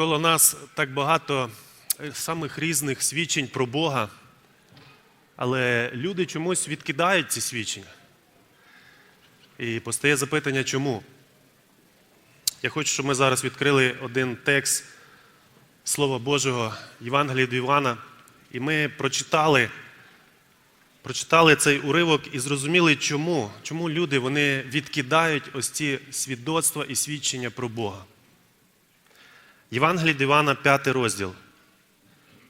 Довкола нас так багато е, самих різних свідчень про Бога, але люди чомусь відкидають ці свідчення. І постає запитання, чому? Я хочу, щоб ми зараз відкрили один текст Слова Божого Євангелія від Івана, і ми прочитали, прочитали цей уривок і зрозуміли, чому. Чому люди вони відкидають ось ці свідоцтва і свідчення про Бога. Євангелій від Івана, 5 розділ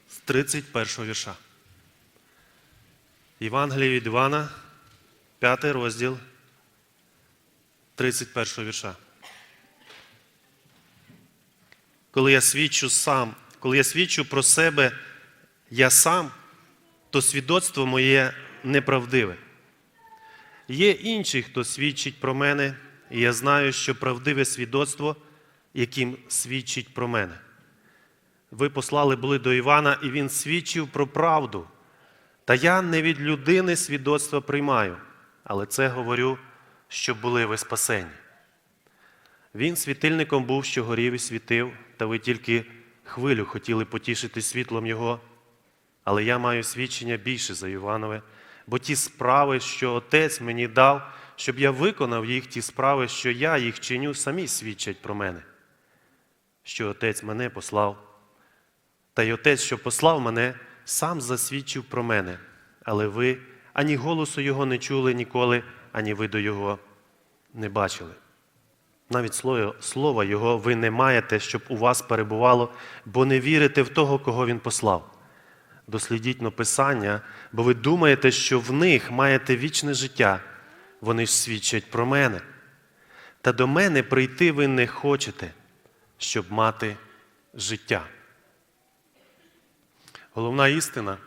з 31 вірша. Євангелій від Івана, 5 розділ 31 вірша. Коли я свідчу сам, коли я свідчу про себе я сам, то свідоцтво моє неправдиве. Є інші, хто свідчить про мене, і я знаю, що правдиве свідоцтво, яким свідчить про мене. Ви послали були до Івана, і він свідчив про правду. Та я не від людини свідоцтва приймаю, але це говорю, щоб були ви спасені. Він світильником був, що горів і світив, та ви тільки хвилю хотіли потішити світлом його. Але я маю свідчення більше за Іванове, бо ті справи, що Отець мені дав, щоб я виконав їх, ті справи, що я їх чиню, самі свідчать про мене, що Отець мене послав. Та й Отець, що послав мене, сам засвідчив про мене, але ви ані голосу Його не чули ніколи, ані виду Його не бачили. Навіть слово, слова Його ви не маєте, щоб у вас перебувало, бо не вірите в того, кого Він послав. Дослідіть но Писання, бо ви думаєте, що в них маєте вічне життя. Вони ж свідчать про мене. Та до мене прийти ви не хочете, щоб мати життя. Головна істина,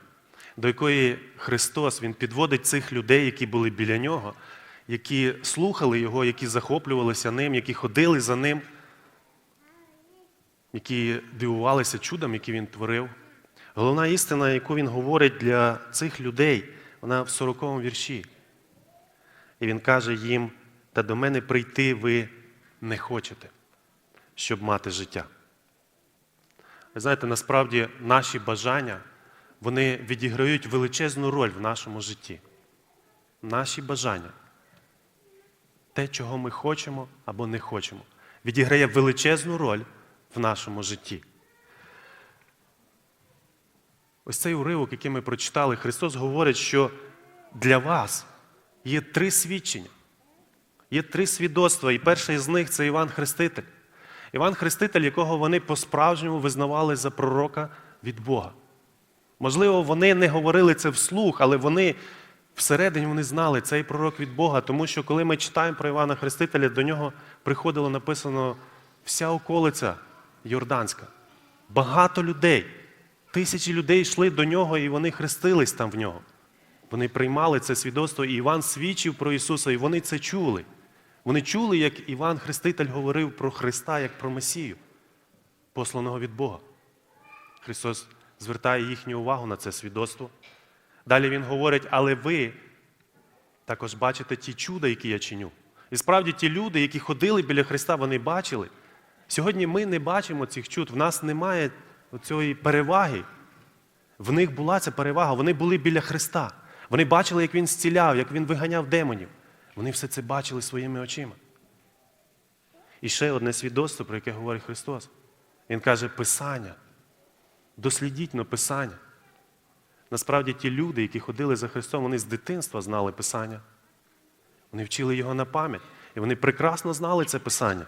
до якої Христос Він підводить цих людей, які були біля нього, які слухали Його, які захоплювалися ним, які ходили за ним, які дивувалися чудом, які він творив. Головна істина, яку він говорить для цих людей, вона в 40-му вірші. І він каже їм: та до мене прийти ви не хочете, щоб мати життя. Ви знаєте, насправді наші бажання вони відіграють величезну роль в нашому житті. Наші бажання, те, чого ми хочемо або не хочемо, відіграє величезну роль в нашому житті. Ось цей уривок, який ми прочитали, Христос говорить, що для вас є три свідчення, є три свідоцтва, і перше з них це Іван Хреститель. Іван Хреститель, якого вони по-справжньому визнавали за пророка від Бога. Можливо, вони не говорили це вслух, але вони всередині вони знали цей пророк від Бога, тому що коли ми читаємо про Івана Хрестителя, до нього приходило написано вся околиця Йорданська. Багато людей. Тисячі людей йшли до нього і вони хрестились там в нього. Вони приймали це свідоцтво, і Іван свідчив про Ісуса, і вони це чули. Вони чули, як Іван Хреститель говорив про Христа як про Месію, посланого від Бога. Христос звертає їхню увагу на це свідоцтво. Далі Він говорить, але ви також бачите ті чуда, які я чиню. І справді ті люди, які ходили біля Христа, вони бачили. Сьогодні ми не бачимо цих чуд, в нас немає цієї переваги. В них була ця перевага, вони були біля Христа. Вони бачили, як Він зціляв, як Він виганяв демонів. Вони все це бачили своїми очима. І ще одне свідоцтво, про яке говорить Христос. Він каже, Писання. Дослідіть на Писання. Насправді ті люди, які ходили за Христом, вони з дитинства знали Писання. Вони вчили його на пам'ять. І вони прекрасно знали це Писання.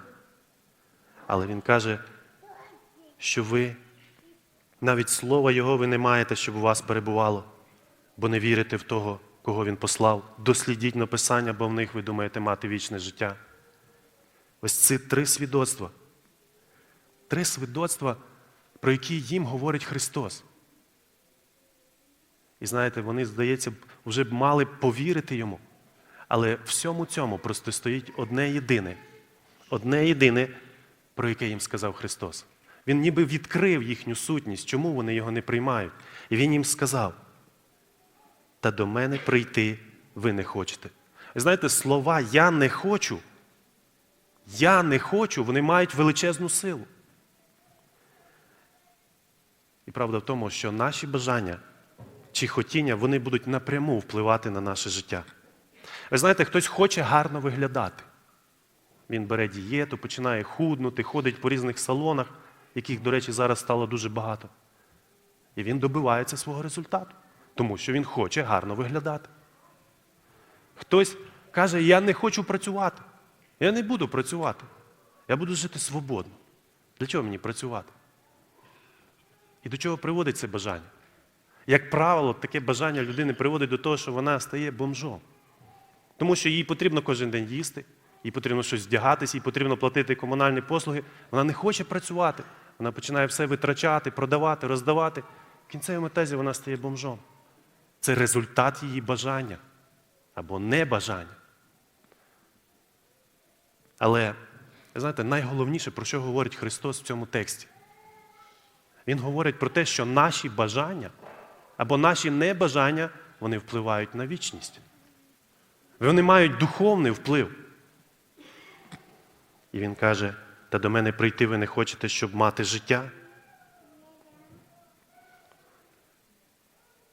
Але Він каже, що ви навіть слова Його ви не маєте, щоб у вас перебувало, бо не вірите в того, кого Він послав. Дослідіть на Писання, бо в них ви думаєте мати вічне життя. Ось ці три свідоцтва. Три свідоцтва, про які їм говорить Христос. І знаєте, вони, здається, вже б мали повірити йому. Але всьому цьому просто стоїть одне єдине, одне єдине, про яке їм сказав Христос. Він ніби відкрив їхню сутність, чому вони його не приймають. І він їм сказав: Та до мене прийти ви не хочете. Знаєте, слова Я не хочу, я не хочу, вони мають величезну силу. І правда в тому, що наші бажання чи хотіння вони будуть напряму впливати на наше життя. Ви знаєте, хтось хоче гарно виглядати. Він бере дієту, починає худнути, ходить по різних салонах, яких, до речі, зараз стало дуже багато. І він добивається свого результату, тому що він хоче гарно виглядати. Хтось каже, я не хочу працювати. Я не буду працювати. Я буду жити свободно. Для чого мені працювати? І до чого приводить це бажання? Як правило, таке бажання людини приводить до того, що вона стає бомжом. Тому що їй потрібно кожен день їсти, їй потрібно щось вдягатися, їй потрібно платити комунальні послуги. Вона не хоче працювати. Вона починає все витрачати, продавати, роздавати. В кінцевому тезі вона стає бомжом. Це результат її бажання або небажання. Але, знаєте, найголовніше, про що говорить Христос в цьому тексті. Він говорить про те, що наші бажання або наші небажання вони впливають на вічність. Вони мають духовний вплив. І він каже, та до мене прийти ви не хочете, щоб мати життя.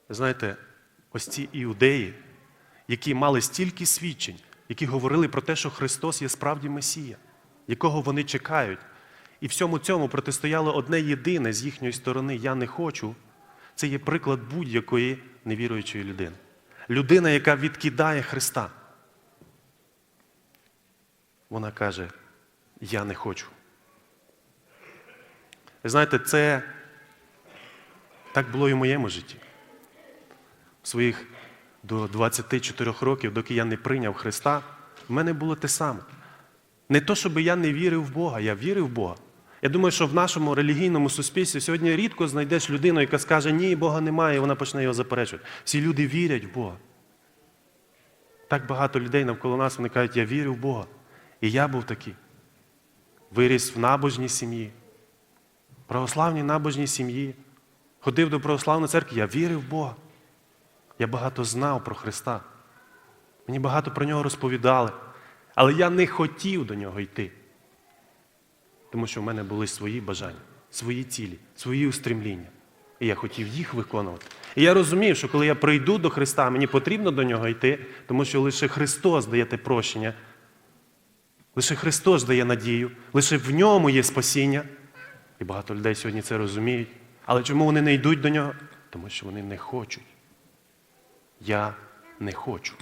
Знаєте, ось ці іудеї, які мали стільки свідчень, які говорили про те, що Христос є справді Месія, якого вони чекають. І всьому цьому протистояло одне єдине з їхньої сторони Я не хочу. Це є приклад будь-якої невіруючої людини. Людина, яка відкидає Христа. Вона каже, я не хочу. Ви знаєте, це так було і в моєму житті. Своїх до 24 років, доки я не прийняв Христа, в мене було те саме. Не то, щоб я не вірив в Бога, я вірив в Бога. Я думаю, що в нашому релігійному суспільстві сьогодні рідко знайдеш людину, яка скаже, ні, Бога немає, і вона почне його заперечувати. Всі люди вірять в Бога. Так багато людей навколо нас вони кажуть, я вірю в Бога. І я був такий. Виріс в набожній сім'ї, православній набожній сім'ї, ходив до православної церкви, я вірив в Бога. Я багато знав про Христа. Мені багато про нього розповідали. Але я не хотів до нього йти. Тому що в мене були свої бажання, свої цілі, свої устремління. І я хотів їх виконувати. І я розумів, що коли я прийду до Христа, мені потрібно до нього йти, тому що лише Христос дає те прощення. Лише Христос дає надію, лише в ньому є спасіння. І багато людей сьогодні це розуміють. Але чому вони не йдуть до нього? Тому що вони не хочуть. Я не хочу.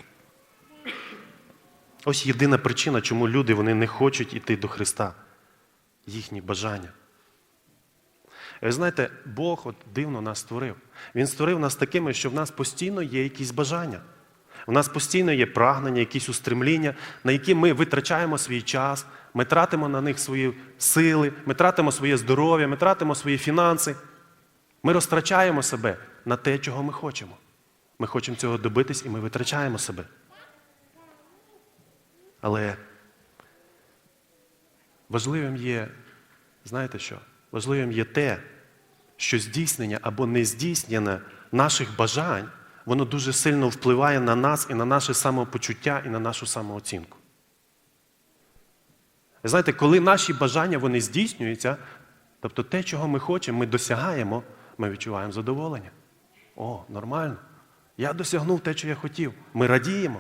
Ось єдина причина, чому люди вони не хочуть йти до Христа. Їхні бажання. Ви знаєте, Бог от дивно нас створив. Він створив нас такими, що в нас постійно є якісь бажання. У нас постійно є прагнення, якісь устремління, на які ми витрачаємо свій час, ми тратимо на них свої сили, ми тратимо своє здоров'я, ми тратимо свої фінанси. Ми розтрачаємо себе на те, чого ми хочемо. Ми хочемо цього добитись і ми витрачаємо себе. Але важливим є, знаєте що? Важливим є те, що здійснення або нездійснення наших бажань, воно дуже сильно впливає на нас і на наше самопочуття, і на нашу самооцінку. Ви знаєте, коли наші бажання вони здійснюються, тобто те, чого ми хочемо, ми досягаємо, ми відчуваємо задоволення. О, нормально. Я досягнув те, що я хотів. Ми радіємо.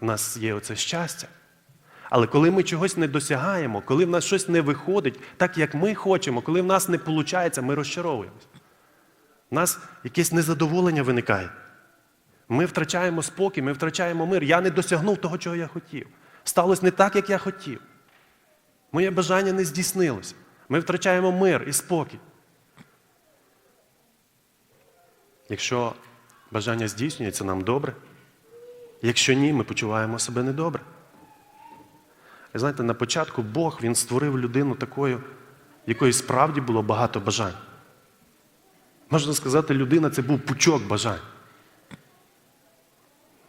У нас є оце щастя. Але коли ми чогось не досягаємо, коли в нас щось не виходить так, як ми хочемо, коли в нас не виходить, ми розчаровуємося. У нас якесь незадоволення виникає. Ми втрачаємо спокій, ми втрачаємо мир. Я не досягнув того, чого я хотів. Сталося не так, як я хотів. Моє бажання не здійснилося. Ми втрачаємо мир і спокій. Якщо бажання здійснюється, нам добре. Якщо ні, ми почуваємо себе недобре. І знаєте, на початку Бог Він створив людину такою, якої справді було багато бажань. Можна сказати, людина це був пучок бажань.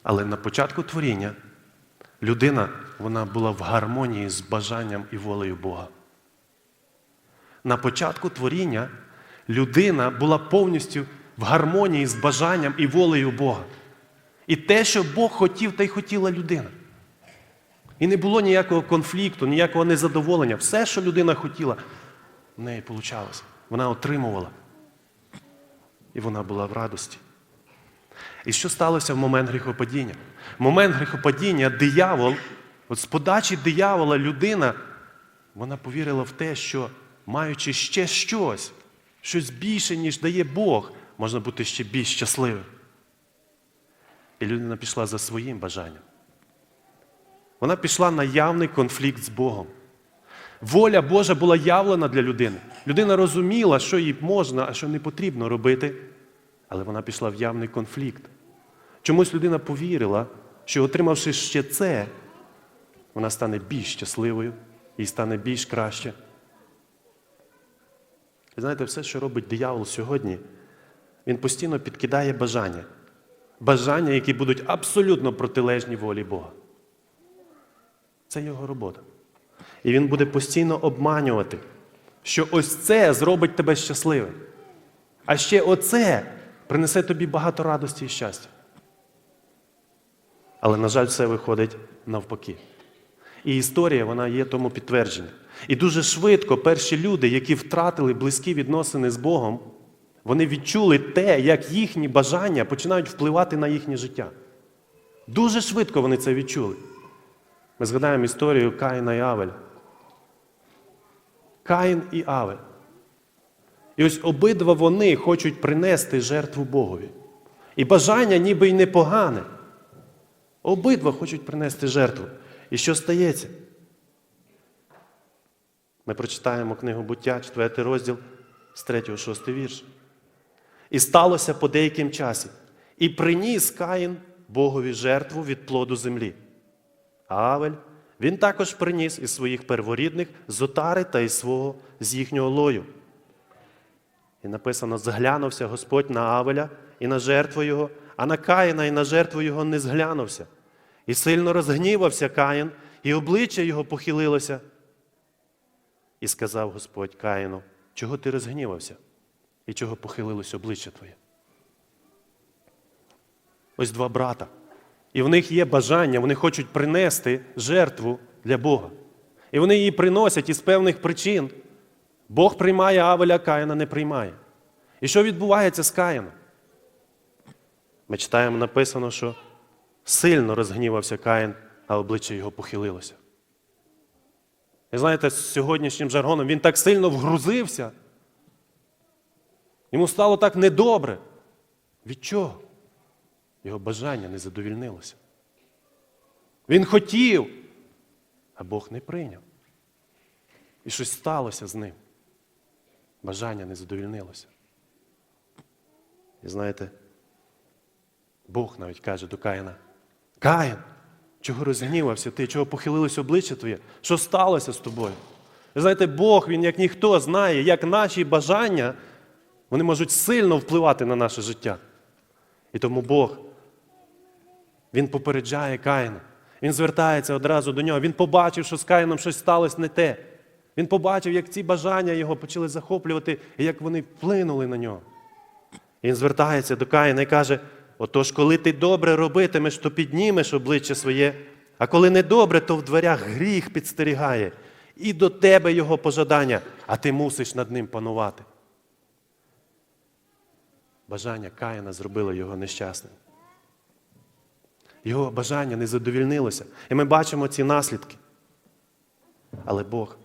Але на початку творіння людина вона була в гармонії з бажанням і волею Бога. На початку творіння людина була повністю в гармонії з бажанням і волею Бога. І те, що Бог хотів, те й хотіла людина. І не було ніякого конфлікту, ніякого незадоволення. Все, що людина хотіла, в неї вийшло. вона отримувала. І вона була в радості. І що сталося в момент гріхопадіння? В момент гріхопадіння диявол, от з подачі диявола людина, вона повірила в те, що маючи ще щось, щось більше, ніж дає Бог, можна бути ще більш щасливим. І людина пішла за своїм бажанням. Вона пішла на явний конфлікт з Богом. Воля Божа була явлена для людини. Людина розуміла, що їй можна, а що не потрібно робити, але вона пішла в явний конфлікт. Чомусь людина повірила, що отримавши ще це, вона стане більш щасливою і стане більш краще. І знаєте, все, що робить диявол сьогодні, він постійно підкидає бажання. Бажання, які будуть абсолютно протилежні волі Бога. Це його робота. І він буде постійно обманювати, що ось це зробить тебе щасливим. А ще оце принесе тобі багато радості і щастя. Але, на жаль, все виходить навпаки. І історія вона є тому підтвердження. І дуже швидко перші люди, які втратили близькі відносини з Богом, вони відчули те, як їхні бажання починають впливати на їхнє життя. Дуже швидко вони це відчули. Ми згадаємо історію Каїна і Авеля. Каїн і Авель. І ось обидва вони хочуть принести жертву Богові. І бажання ніби й непогане. Обидва хочуть принести жертву. І що стається? Ми прочитаємо книгу буття, 4 розділ з 3 6 вірш. І сталося по деяким часі. І приніс Каїн Богові жертву від плоду землі. Авель він також приніс із своїх перворідних з отари та із свого з їхнього лою. І написано: зглянувся Господь на Авеля і на жертву його, а на Каїна і на жертву його не зглянувся. І сильно розгнівався Каїн, і обличчя його похилилося. І сказав Господь Каїну, чого ти розгнівався? І чого похилилось обличчя твоє? Ось два брата. І в них є бажання, вони хочуть принести жертву для Бога. І вони її приносять із певних причин. Бог приймає Авеля, Каїна не приймає. І що відбувається з Каїном? Ми читаємо написано, що сильно розгнівався Каїн, а обличчя його похилилося. І знаєте, з сьогоднішнім жаргоном він так сильно вгрузився. Йому стало так недобре. Від чого? Його бажання не задовільнилося. Він хотів, а Бог не прийняв. І щось сталося з ним. Бажання не задовільнилося. І знаєте, Бог навіть каже до Каїна: Каїн, чого розгнівався ти, чого похилилось обличчя твоє? Що сталося з тобою? Ви знаєте, Бог, Він як ніхто знає, як наші бажання вони можуть сильно впливати на наше життя. І тому Бог, Він попереджає Каїна. Він звертається одразу до нього. Він побачив, що з Каїном щось сталося не те. Він побачив, як ці бажання його почали захоплювати і як вони вплинули на нього. І Він звертається до Каїна і каже: отож, коли ти добре робитимеш, то піднімеш обличчя своє, а коли недобре, то в дверях гріх підстерігає, і до тебе його пожадання, а ти мусиш над ним панувати. Бажання Каїна зробило його нещасним. Його бажання не задовільнилося. І ми бачимо ці наслідки. Але Бог,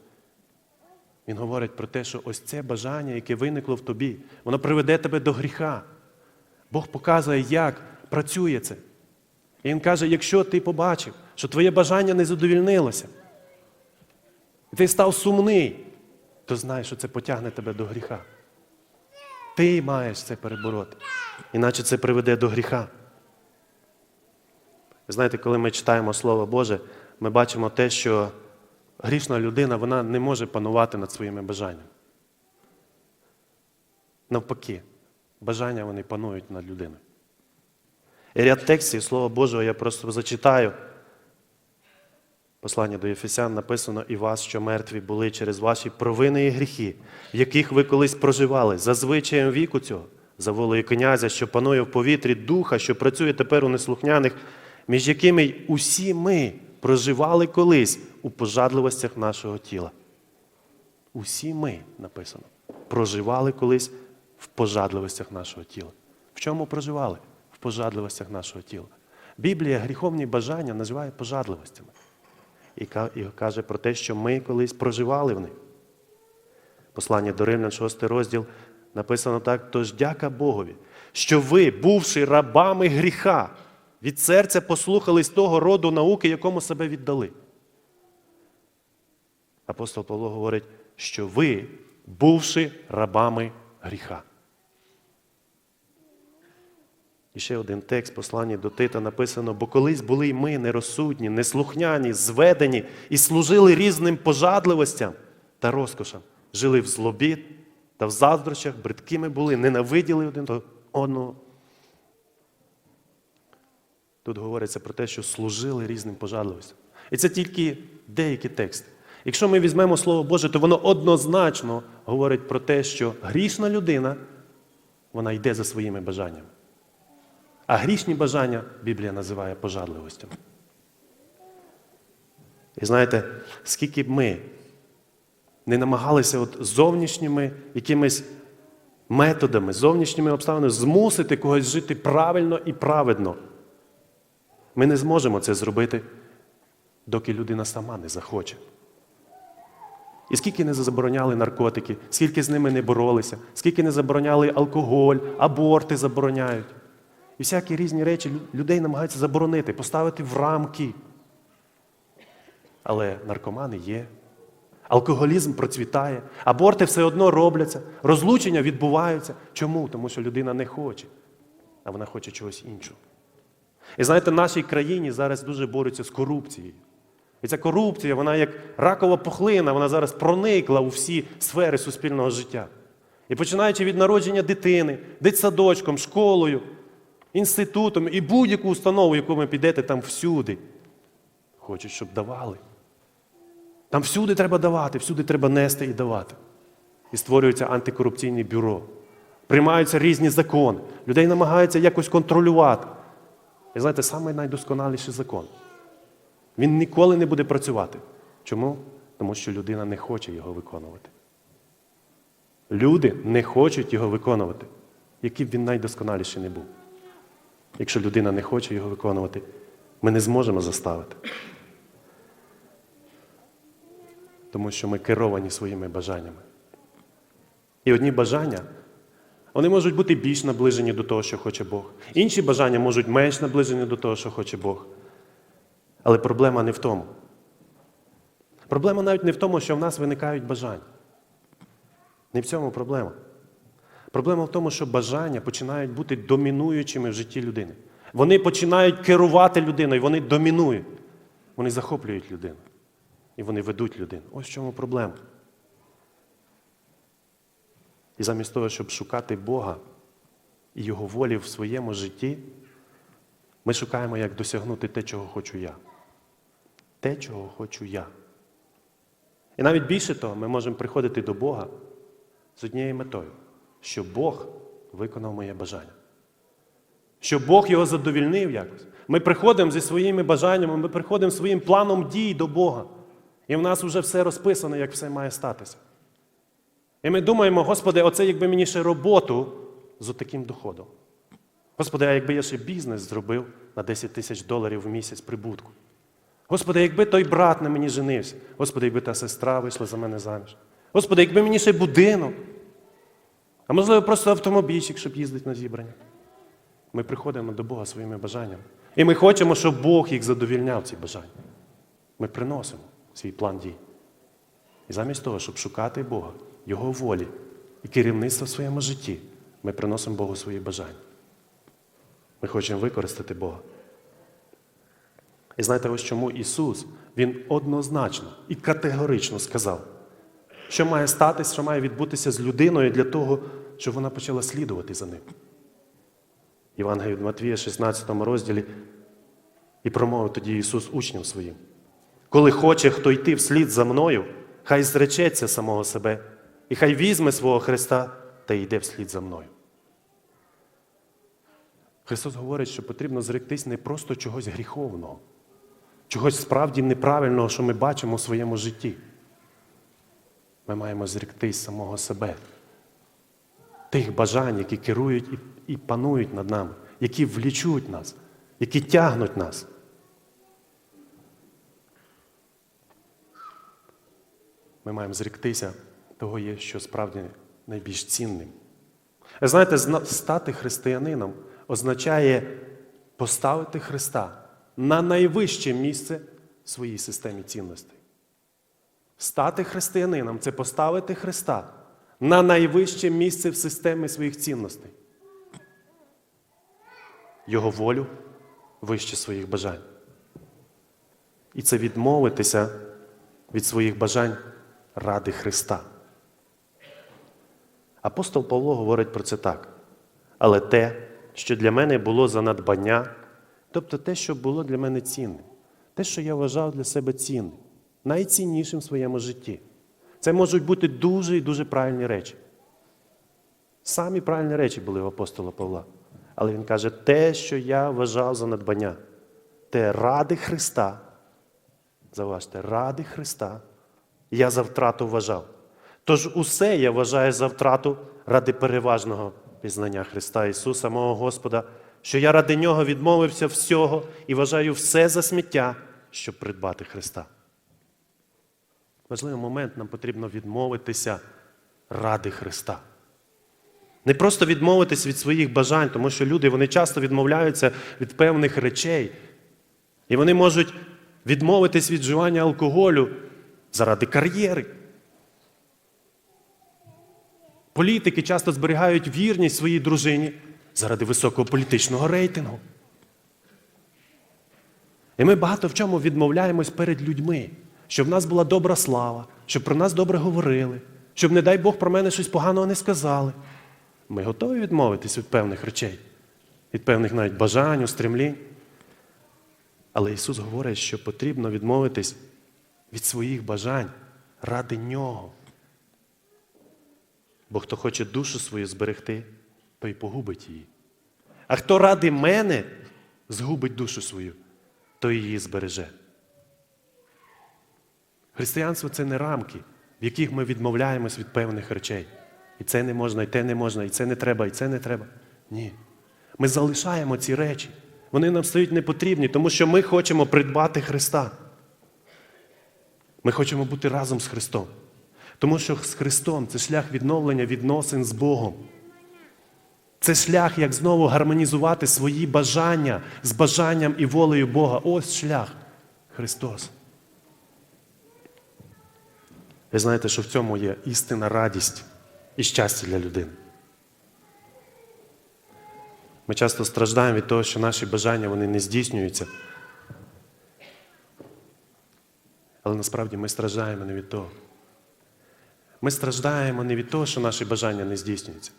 Він говорить про те, що ось це бажання, яке виникло в тобі, воно приведе тебе до гріха. Бог показує, як працює це. І Він каже: якщо ти побачив, що твоє бажання не задовільнилося, і ти став сумний, то знай, що це потягне тебе до гріха. Ти маєш це перебороти, іначе це приведе до гріха. Знаєте, коли ми читаємо Слово Боже, ми бачимо те, що грішна людина вона не може панувати над своїми бажаннями. Навпаки, бажання вони панують над людиною. І ряд текстів Слова Божого я просто зачитаю. Послання до Єфесян написано і вас, що мертві були через ваші провини і гріхи, яких ви колись проживали, за звичаєм віку цього, за волею князя, що панує в повітрі духа, що працює тепер у неслухняних, між якими й усі ми проживали колись у пожадливостях нашого тіла. Усі ми написано. проживали колись в пожадливостях нашого тіла. В чому проживали? В пожадливостях нашого тіла. Біблія гріховні бажання називає пожадливостями. І каже про те, що ми колись проживали в них. Послання до Римлян, 6 розділ, написано так: тож дяка Богові, що ви, бувши рабами гріха, від серця послухались того роду науки, якому себе віддали. Апостол Павло говорить, що ви, бувши рабами гріха. І ще один текст послання до Тита написано: бо колись були й ми нерозсудні, неслухняні, зведені і служили різним пожадливостям та розкошам, жили в злобі та в заздрощах, бридкими були, ненавиділи один одного. Тут говориться про те, що служили різним пожадливостям. І це тільки деякі тексти. Якщо ми візьмемо Слово Боже, то воно однозначно говорить про те, що грішна людина, вона йде за своїми бажаннями. А грішні бажання Біблія називає пожадливостями. І знаєте, скільки б ми не намагалися от зовнішніми якимись методами, зовнішніми обставинами змусити когось жити правильно і праведно, ми не зможемо це зробити, доки людина сама не захоче. І скільки не забороняли наркотики, скільки з ними не боролися, скільки не забороняли алкоголь, аборти забороняють. І всякі різні речі людей намагаються заборонити, поставити в рамки. Але наркомани є. Алкоголізм процвітає, аборти все одно робляться, розлучення відбуваються. Чому? Тому що людина не хоче, а вона хоче чогось іншого. І знаєте, в нашій країні зараз дуже борються з корупцією. І ця корупція, вона як ракова пухлина, вона зараз проникла у всі сфери суспільного життя. І починаючи від народження дитини, дитсадочком, школою, інститутом і будь-яку установу, яку ви підете, там всюди. Хочуть, щоб давали. Там всюди треба давати, всюди треба нести і давати. І створюється антикорупційне бюро. Приймаються різні закони. Людей намагаються якось контролювати. І знаєте, самий найдосконаліший закон. Він ніколи не буде працювати. Чому? Тому що людина не хоче його виконувати. Люди не хочуть його виконувати, який б він найдосконаліший не був. Якщо людина не хоче його виконувати, ми не зможемо заставити. Тому що ми керовані своїми бажаннями. І одні бажання, вони можуть бути більш наближені до того, що хоче Бог. Інші бажання можуть менш наближені до того, що хоче Бог. Але проблема не в тому. Проблема навіть не в тому, що в нас виникають бажання. Не в цьому проблема. Проблема в тому, що бажання починають бути домінуючими в житті людини. Вони починають керувати людиною, вони домінують. Вони захоплюють людину. І вони ведуть людину. Ось в чому проблема. І замість того, щоб шукати Бога і Його волі в своєму житті, ми шукаємо, як досягнути те, чого хочу я. Те, чого хочу я. І навіть більше того, ми можемо приходити до Бога з однією метою, щоб Бог виконав моє бажання. Щоб Бог його задовільнив якось. Ми приходимо зі своїми бажаннями, ми приходимо своїм планом дій до Бога. І в нас вже все розписано, як все має статися. І ми думаємо, Господи, оце якби мені ще роботу з таким доходом. Господи, а якби я ще бізнес зробив на 10 тисяч доларів в місяць прибутку. Господи, якби той брат на мені женився. Господи, якби та сестра вийшла за мене заміж. Господи, якби мені ще будинок. А можливо, просто автомобільчик, щоб їздити на зібрання. Ми приходимо до Бога своїми бажаннями. І ми хочемо, щоб Бог їх задовільняв, ці бажання. Ми приносимо свій план дій. І замість того, щоб шукати Бога, Його волі і керівництва в своєму житті, ми приносимо Богу свої бажання. Ми хочемо використати Бога. І знаєте, ось чому Ісус, Він однозначно і категорично сказав, що має статись, що має відбутися з людиною для того, щоб вона почала слідувати за ним. Євангелію від Матвія, 16 розділі, і промовив тоді Ісус учням своїм. Коли хоче хто йти вслід за мною, хай зречеться самого себе, і хай візьме свого Христа та йде вслід за мною. Христос говорить, що потрібно зректись не просто чогось гріховного, чогось справді неправильного, що ми бачимо у своєму житті. Ми маємо зректись самого себе, тих бажань, які керують і, і панують над нами, які влічуть нас, які тягнуть нас. Ми маємо зріктися того, що справді найбільш цінним. Ви знаєте, стати християнином означає поставити Христа на найвище місце в своїй системі цінностей. Стати християнином це поставити Христа на найвище місце в системі своїх цінностей. Його волю вище своїх бажань. І це відмовитися від своїх бажань ради Христа. Апостол Павло говорить про це так. Але те, що для мене було за надбання, тобто те, що було для мене цінним, те, що я вважав для себе цінним, найціннішим в своєму житті. Це можуть бути дуже і дуже правильні речі. Самі правильні речі були у апостола Павла. Але він каже, те, що я вважав за надбання, те ради Христа, заважте, ради Христа, я за втрату вважав. Тож усе я вважаю за втрату ради переважного пізнання Христа Ісуса, мого Господа, що я ради Нього відмовився всього і вважаю все за сміття, щоб придбати Христа. Важливий момент нам потрібно відмовитися ради Христа. Не просто відмовитись від своїх бажань, тому що люди вони часто відмовляються від певних речей. І вони можуть відмовитись від вживання алкоголю заради кар'єри. Політики часто зберігають вірність своїй дружині заради високого політичного рейтингу. І ми багато в чому відмовляємось перед людьми, щоб в нас була добра слава, щоб про нас добре говорили, щоб, не дай Бог, про мене щось поганого не сказали. Ми готові відмовитись від певних речей, від певних навіть бажань, устремлінь. Але Ісус говорить, що потрібно відмовитись від своїх бажань ради Нього. Бо хто хоче душу свою зберегти, той погубить її. А хто ради мене згубить душу свою, той її збереже. Християнство це не рамки, в яких ми відмовляємось від певних речей. І це не можна, і те не можна, і це не треба, і це не треба. Ні. Ми залишаємо ці речі. Вони нам стають непотрібні, тому що ми хочемо придбати Христа. Ми хочемо бути разом з Христом. Тому що з Христом це шлях відновлення відносин з Богом. Це шлях, як знову гармонізувати свої бажання з бажанням і волею Бога. Ось шлях Христос. Ви знаєте, що в цьому є істинна радість і щастя для людини. Ми часто страждаємо від того, що наші бажання вони не здійснюються. Але насправді ми страждаємо не від того. Ми страждаємо не від того, що наші бажання не здійснюються.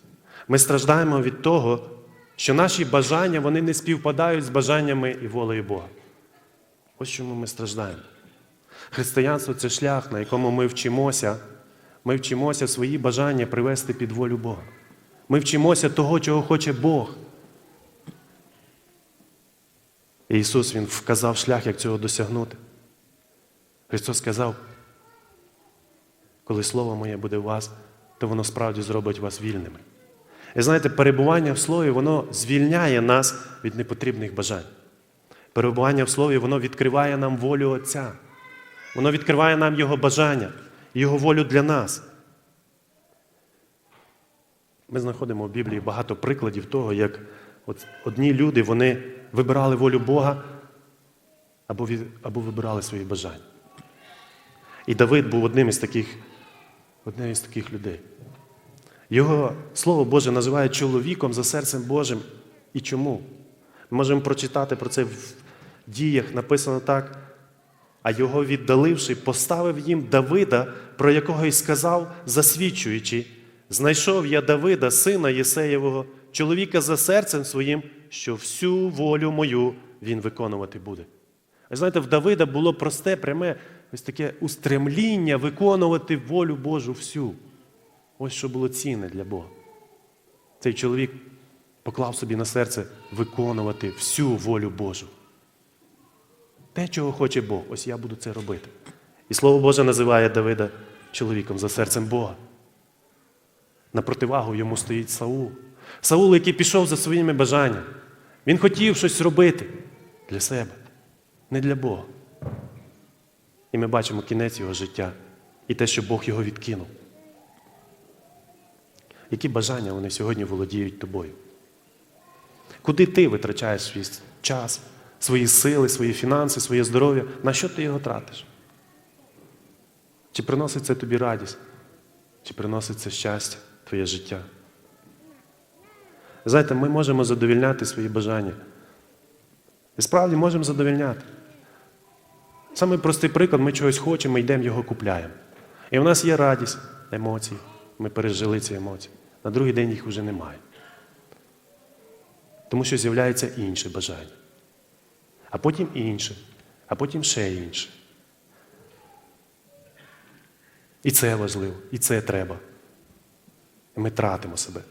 Ми страждаємо від того, що наші бажання вони не співпадають з бажаннями і волею Бога. Ось чому ми страждаємо. Християнство це шлях, на якому ми вчимося. Ми вчимося свої бажання привести під волю Бога. Ми вчимося того, чого хоче Бог. І Ісус Він вказав шлях, як цього досягнути. Христос сказав, коли Слово моє буде у вас, то воно справді зробить вас вільними. І знаєте, перебування в Слові, воно звільняє нас від непотрібних бажань. Перебування в Слові, воно відкриває нам волю Отця. Воно відкриває нам Його бажання, Його волю для нас. Ми знаходимо в Біблії багато прикладів того, як одні люди вони вибирали волю Бога або, від, або вибирали свої бажання. І Давид був одним із таких, одним із таких людей. Його Слово Боже називає чоловіком за серцем Божим. І чому? Ми можемо прочитати про це в діях, написано так. А його віддаливши, поставив їм Давида, про якого й сказав, засвідчуючи, знайшов я Давида, сина Єсеєвого, чоловіка за серцем своїм, що всю волю мою він виконувати буде. Ви знаєте, в Давида було просте, пряме ось таке устремління виконувати волю Божу всю. Ось що було цінне для Бога. Цей чоловік поклав собі на серце виконувати всю волю Божу. Те, чого хоче Бог, ось я буду це робити. І Слово Боже називає Давида чоловіком за серцем Бога. На противагу йому стоїть Саул. Саул, який пішов за своїми бажаннями. Він хотів щось робити для себе, не для Бога. І ми бачимо кінець його життя і те, що Бог його відкинув. Які бажання вони сьогодні володіють тобою? Куди ти витрачаєш свій час, свої сили, свої фінанси, своє здоров'я? На що ти його тратиш? Чи приносить це тобі радість? Чи приносить це щастя, твоє життя? Знаєте, ми можемо задовільняти свої бажання. І справді можемо задовільняти. Самий простий приклад, ми чогось хочемо, йдемо його купляємо. І в нас є радість, емоції. Ми пережили ці емоції. На другий день їх вже немає. Тому що з'являється інше бажання. А потім інше, а потім ще інше. І це важливо, і це треба. І ми тратимо себе.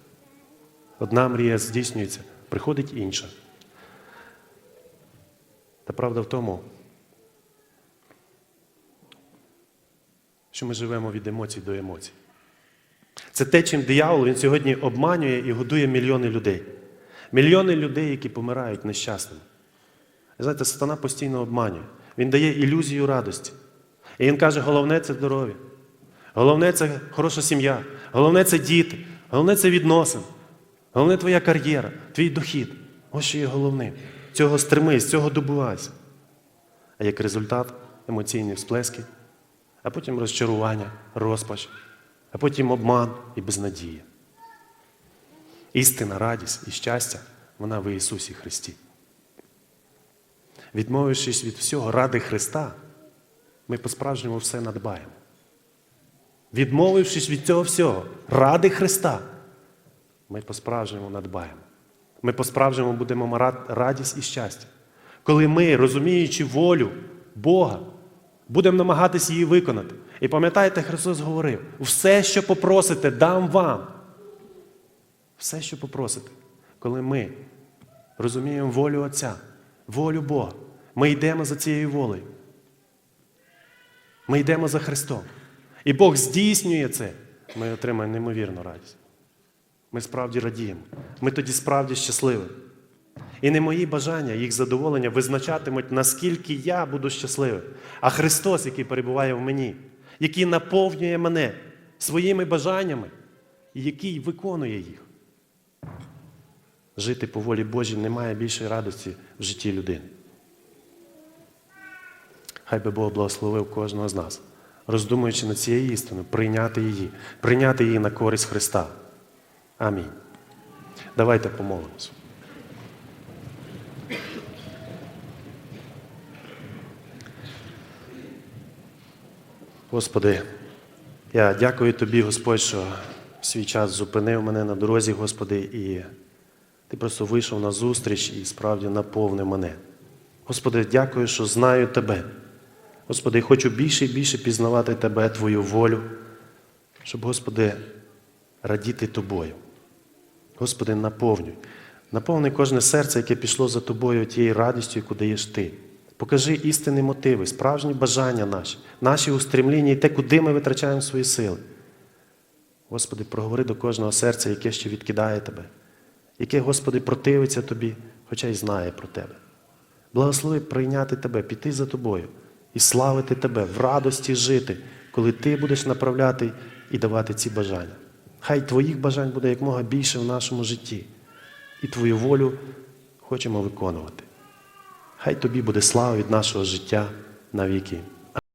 Одна мрія здійснюється, приходить інша. Та правда в тому, що ми живемо від емоцій до емоцій. Це те, чим диявол він сьогодні обманює і годує мільйони людей. Мільйони людей, які помирають нещасними. Знаєте, сатана постійно обманює. Він дає ілюзію радості. І він каже, головне це здоров'я. Головне це хороша сім'я. Головне це діти. Головне це відносини. Головне твоя кар'єра, твій дохід. Ось що є головним. Цього стремись, цього добувайся. А як результат емоційні всплески, а потім розчарування, розпач, а потім обман і безнадія. Істина, радість і щастя вона в Ісусі Христі. Відмовившись від всього ради Христа, ми по-справжньому все надбаємо. Відмовившись від цього всього ради Христа, ми по-справжньому надбаємо. Ми по-справжньому будемо радість і щастя. Коли ми, розуміючи волю Бога, будемо намагатися її виконати. І пам'ятаєте, Христос говорив: все, що попросите, дам вам. Все, що попросите, коли ми розуміємо волю Отця, волю Бога, ми йдемо за цією волею. Ми йдемо за Христом. І Бог здійснює це, ми отримаємо неймовірну радість. Ми справді радіємо. Ми тоді справді щасливі. І не мої бажання, їх задоволення визначатимуть, наскільки я буду щасливим. А Христос, який перебуває в мені, який наповнює мене своїми бажаннями, і який виконує їх. Жити по волі Божій немає більшої радості в житті людини. Хай би Бог благословив кожного з нас, роздумуючи над цією істиною, прийняти її, прийняти її на користь Христа. Амінь. Давайте помолимось. Господи, я дякую Тобі, Господь, що свій час зупинив мене на дорозі, Господи, і Ти просто вийшов на зустріч і справді наповнив мене. Господи, дякую, що знаю Тебе. Господи, я хочу більше і більше пізнавати Тебе, Твою волю, щоб, Господи, радіти Тобою. Господи, наповнюй. Наповни кожне серце, яке пішло за тобою тією радістю, яку даєш ти. Покажи істинні мотиви, справжні бажання наші, наші устремління і те, куди ми витрачаємо свої сили. Господи, проговори до кожного серця, яке ще відкидає Тебе, яке, Господи, противиться Тобі, хоча й знає про Тебе. Благослови прийняти Тебе, піти за Тобою і славити Тебе, в радості жити, коли Ти будеш направляти і давати ці бажання. Хай Твоїх бажань буде якмога більше в нашому житті. І Твою волю хочемо виконувати. Хай Тобі буде слава від нашого життя на віки.